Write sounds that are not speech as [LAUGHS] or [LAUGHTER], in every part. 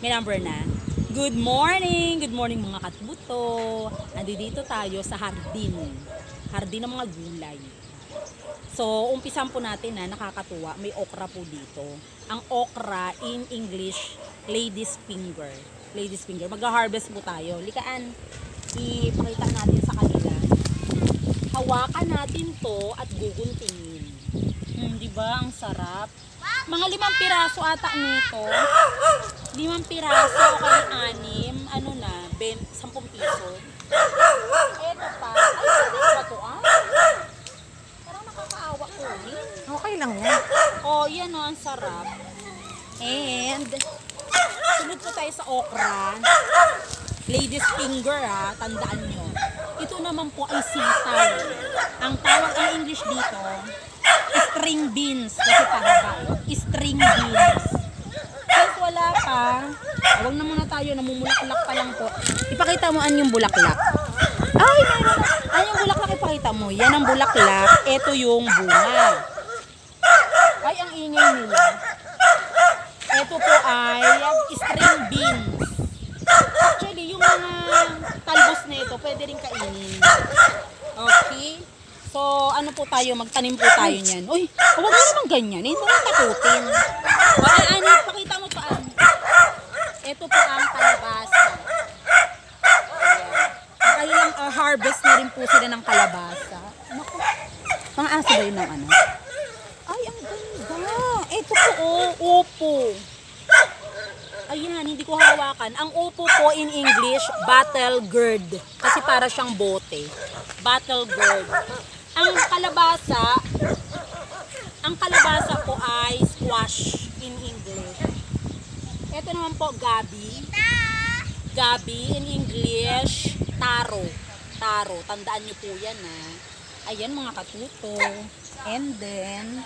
May number na. Good morning! Good morning mga katbuto! Nandito tayo sa hardin. Hardin ng mga gulay. So, umpisan po natin na nakakatuwa. May okra po dito. Ang okra in English, lady's finger. Lady's finger. Mag-harvest po tayo. Likaan, ipakita natin sa kanila. Hawakan natin to at guguntingin. Hmm, di ba? Ang sarap. Mga limang piraso ata nito. Limang piraso o kaya anim. Ano na? Ben, 10 piso. Eto pa. Ay, pwede ba to ah? Parang nakakaawa ko eh. Okay lang yan. Oh, yan oh, ang sarap. And, sunod po tayo sa okra. Ladies finger ha, tandaan nyo. Ito naman po ay sitaw. Ang tawag ang English dito, string beans. Kasi pahaba. String beans. Since wala pa, huwag na muna tayo, namumulaklak pa lang po. Ipakita mo an yung bulaklak. Ay, meron na. Yung bulaklak ipakita mo. Yan ang bulaklak. Ito yung bunga. Ay, ang ingay nila. Ito po ay string beans. Actually, yung mga talbos na ito, pwede rin kainin. Okay? So, ano po tayo, magtanim po tayo niyan. Uy, huwag mo naman ganyan. Hindi mo takutin. Wala, ano, pakita mo pa. Ito po ang kalabasa. Ayan. Nakailang uh, harvest na rin po sila ng kalabasa. Naku, mga aso ba yun ng ano? Ay, ang ganda. Ito po, oh, upo. Ayan, hindi ko hawakan. Ang upo po in English, battle gourd. Kasi para siyang bote. Battle gourd. Ang kalabasa, ang kalabasa po ay squash in English. Ito naman po, gabi. Gabi in English, taro. Taro. Tandaan niyo po yan ha. Ayan mga katuto. And then,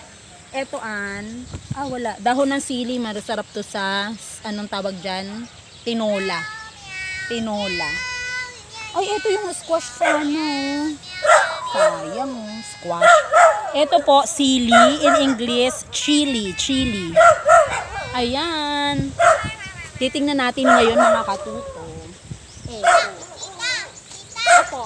eto an, ah wala, dahon ng sili, masarap to sa, anong tawag dyan? Tinola. Tinola. Ay, ito yung squash sa ano. Sayang squash. Ito po, sili, in English, chili, chili. Ayan. Titingnan natin ngayon mga katuto. Eto. Ito.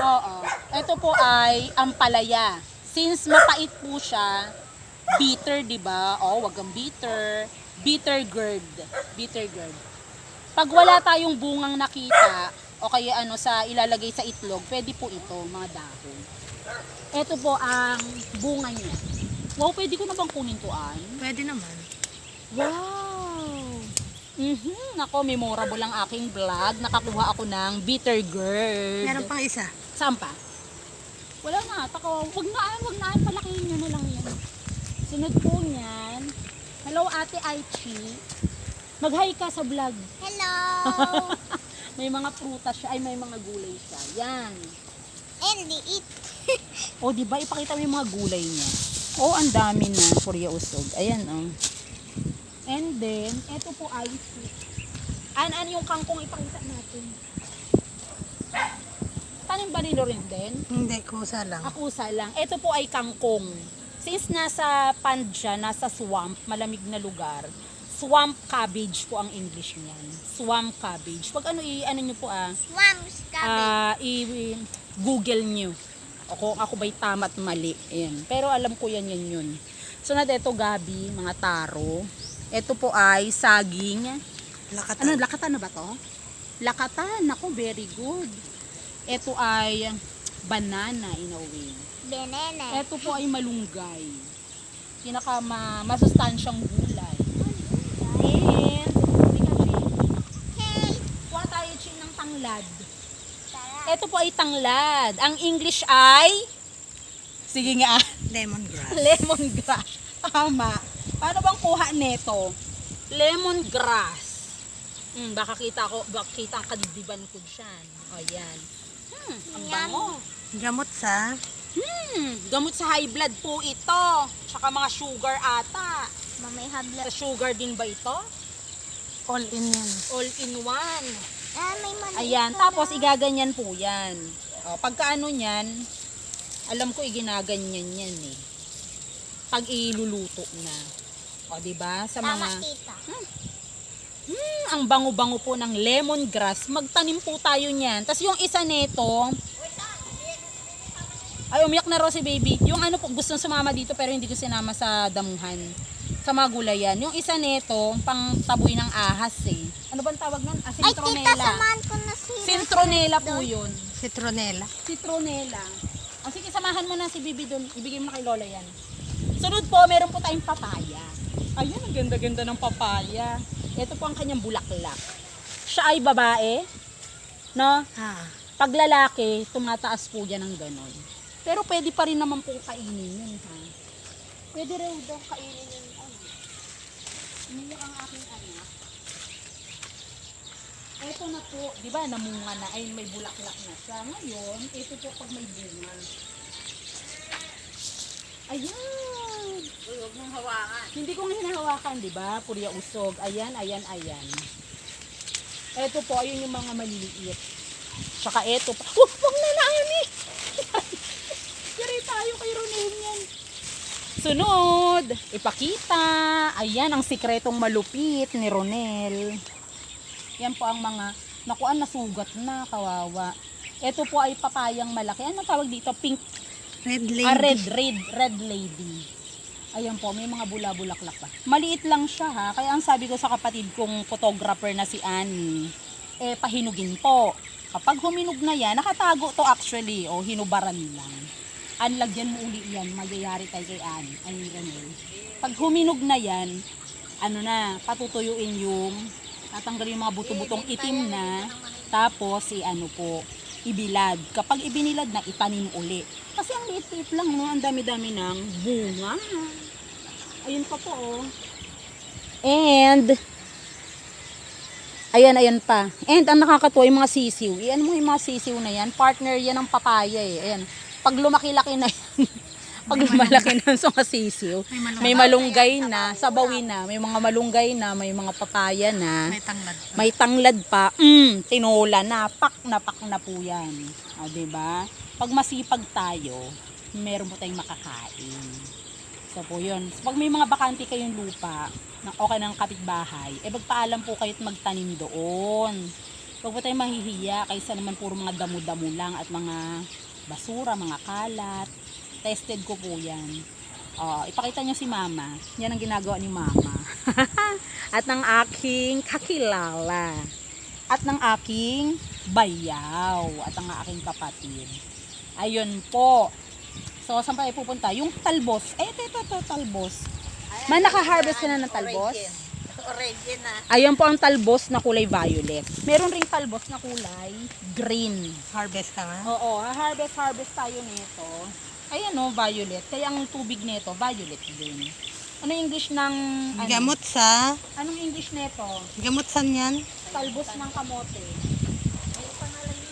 Oo. Ito po ay ampalaya. Since mapait po siya, bitter, 'di ba? Oh, wag ang bitter. Bitter gourd. Bitter gourd. Pag wala tayong bungang nakita o kaya ano sa ilalagay sa itlog, pwede po ito, mga dahon. Ito po ang bunga niya. Wow, pwede ko na bang kunin to, An? Pwede naman. Wow! Mhm, nako, memorable ang aking vlog. Nakakuha ako ng bitter gourd. Meron pang isa. Saan pa? Wala na, tako. Wag na, wag na, palakihin nyo na lang yan. Sunod po niyan. Hello, Ate Aichi. Mag-hi ka sa vlog. Hello! [LAUGHS] May mga prutas siya, ay may mga gulay siya. Yan. And eat. [LAUGHS] O, di ba? Ipakita mo yung mga gulay niya. O, ang dami na. Purya usog. Ayan, oh. And then, eto po ay an an yung kangkong ipakita natin. Tanim ba ni Loren din? Hindi, kusa lang. Akusa lang. Ito po ay kangkong. Since nasa pond siya, nasa swamp, malamig na lugar, swamp cabbage po ang English niyan. Swamp cabbage. Pag ano, i, ano nyo po ah, Swamps cabbage. ah, i, Google nyo. O kung ako ba'y tama at mali. Ayan. Pero alam ko yan, yan yun. So, na ito gabi, mga taro. Ito po ay saging. Lakatan. Ano, lakatan na ba to? Lakatan. Ako, very good. Ito ay banana in a way. Banana. Ito po ay malunggay. Pinaka ma masustansyang gulay. And, halika, Chin. Hey! Kuha tayo, Chin, ng tanglad. Ito po ay tanglad. Ang English ay... Sige nga, Lemongrass. lemongrass. Tama. Paano bang kuha nito? Lemongrass. Hmm, baka kita ko, baka kita ang kadidiban ko dyan. O, yan. Hmm, ang bango. Gamot sa Hmm, gamot sa high blood po ito. Tsaka mga sugar ata. Mamay habla. Sa sugar din ba ito? all in yan. All in one. Ah, may. Ayan, tapos igaganyan po yan. O, pagka ano yan, alam ko iginaganyan yan eh. Pag iluluto na. O, di ba? Sa Tama, mga tita. Hmm, ang bango-bango po ng lemongrass. Magtanim po tayo niyan. Tapos yung isa nito, ay umiyak na raw si baby. Yung ano po, gusto sumama dito pero hindi ko sinama sa damuhan. Sa mga gulayan. Yung isa nito, pang taboy ng ahas eh. Bang tawag nun? Ah, Ay, tita, citronella. samahan ko na si... Citronella po yun. Citronella. Citronella. O sige, samahan mo na si Bibi doon. Ibigay mo na kay Lola yan. Sunod po, meron po tayong papaya. Ayun, ang ganda-ganda ng papaya. Ito po ang kanyang bulaklak. Siya ay babae. No? Ah. Pag lalaki, tumataas po yan ng ganon. Pero pwede pa rin naman po kainin yun, ha? Pwede rin daw kainin yun, ano. Umiyak ang aking anak. Ito na po, di ba, namunga na, ay may bulaklak na siya. Ngayon, ito po pag may bunga. Ayan! Huwag mong hawakan. Hindi ko nga hinahawakan, di ba? Purya usog. Ayan, ayan, ayan. Ito po, ayun yung mga maliliit. Tsaka ito pa. Huwag, huwag na! [LAUGHS] Yari tayo kay Ronel yan. Sunod, ipakita. Ayan, ang sikretong malupit ni Ronel. Yan po ang mga, nakuan na sugat na, kawawa. Ito po ay papayang malaki. Ano tawag dito? Pink Red lady. Ah, red, red, red lady. Ayan po, may mga bula-bulaklak pa. Maliit lang siya ha, kaya ang sabi ko sa kapatid kong photographer na si Annie, eh pahinugin po. Kapag huminog na yan, nakatago to actually, o hinubaran lang. Anlagyan mo uli yan, magyayari tayo kay Annie, ay Ranel. Pag huminog na yan, ano na, patutuyuin yung, tatanggalin yung mga buto-butong itim na, tapos si ano po, ibilad. Kapag ibinilad na, itanim uli. Kasi ang liit-liit lang, no? ang dami-dami ng bunga. Ayun pa po, oh. And, ayan, ayan pa. And, ang nakakatuwa, yung mga sisiw. Iyan mo yung mga sisiw na yan. Partner yan ng papaya, eh. Ayan. Pag lumaki-laki na yan, [LAUGHS] pag lumalaki na sa mga sisiw, May malunggay. may malunggay na, sabawin na, may mga malunggay na, may mga papaya na. May tanglad. May tanglad pa, mm, tinola na, pak na pak na po yan. O, ba? Diba? Pag masipag tayo, meron po tayong makakain. So po yun. So, pag may mga bakante kayong lupa, na okay ng kapitbahay, eh magpaalam po kayo at magtanim doon. Huwag po tayong mahihiya, kaysa naman puro mga damo-damo lang at mga basura, mga kalat. Tested ko po yan. Oh, ipakita nyo si mama. Yan ang ginagawa ni mama. [LAUGHS] at ng aking kakilala. At ng aking bayaw. At ang aking kapatid. Ayun po. So, saan pa pupunta? Yung talbos. Eh, ito, ito, ito, talbos. Man, naka-harvest ka na ng talbos? Orange [LAUGHS] na. Ayun po ang talbos na kulay violet. Meron ring talbos na kulay green. Harvest ka nga. Oo, harvest harvest tayo nito. Ayan o, violet. Kaya ang tubig nito, violet din. Ano yung English ng... Ano? Gamot sa... Anong English nito? Gamot san yan? Talbos ng kamote.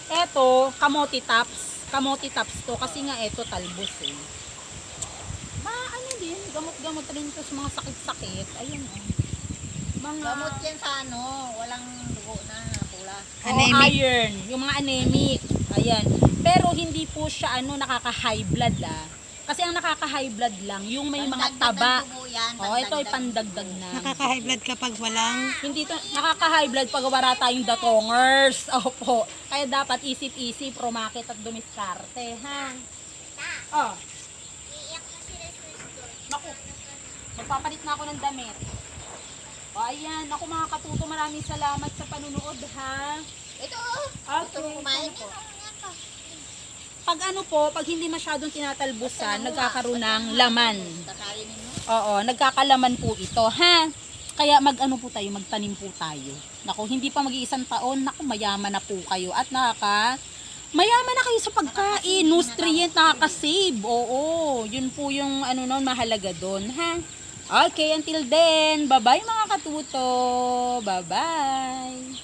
Eto, kamote tops. Kamote tops to kasi nga eto talbos eh. Ma, ano din, gamot-gamot rin to sa mga sakit-sakit. Ayun oh. Mga Gamot yan sa ano, walang dugo na pula. Oh, Anemic. iron, yung mga anemic. Ayan. Pero hindi po siya ano nakaka-high blood ah. Kasi ang nakaka-high blood lang yung may mga Pandagdag taba. ng dugo yan. Oh, ito ay pandagdag. pandagdag na. Nakaka-high blood kapag walang... Hindi to nakaka-high blood pag wala tayong datongers. [LAUGHS] Opo. Kaya dapat isip-isip, rumakit at dumiskarte, ha? Oh, naku. Magpapalit na ako ng damit. O, ayan. Ako mga katuto, maraming salamat sa panunood, ha? Ito, Okay. gusto mo kumain? Pag ano po, pag hindi masyadong tinatalbusan, nagkakaroon ng laman. Oo, nagkakalaman po ito, ha? Kaya mag-ano po tayo, magtanim po tayo. Naku, hindi pa mag-iisang taon, naku, mayaman na po kayo. At nakaka, mayaman na kayo sa pagkain, nutrient, nakaka-save. Oo, yun po yung ano nun, mahalaga doon, ha? Okay, until then, bye-bye mga katuto. Bye-bye.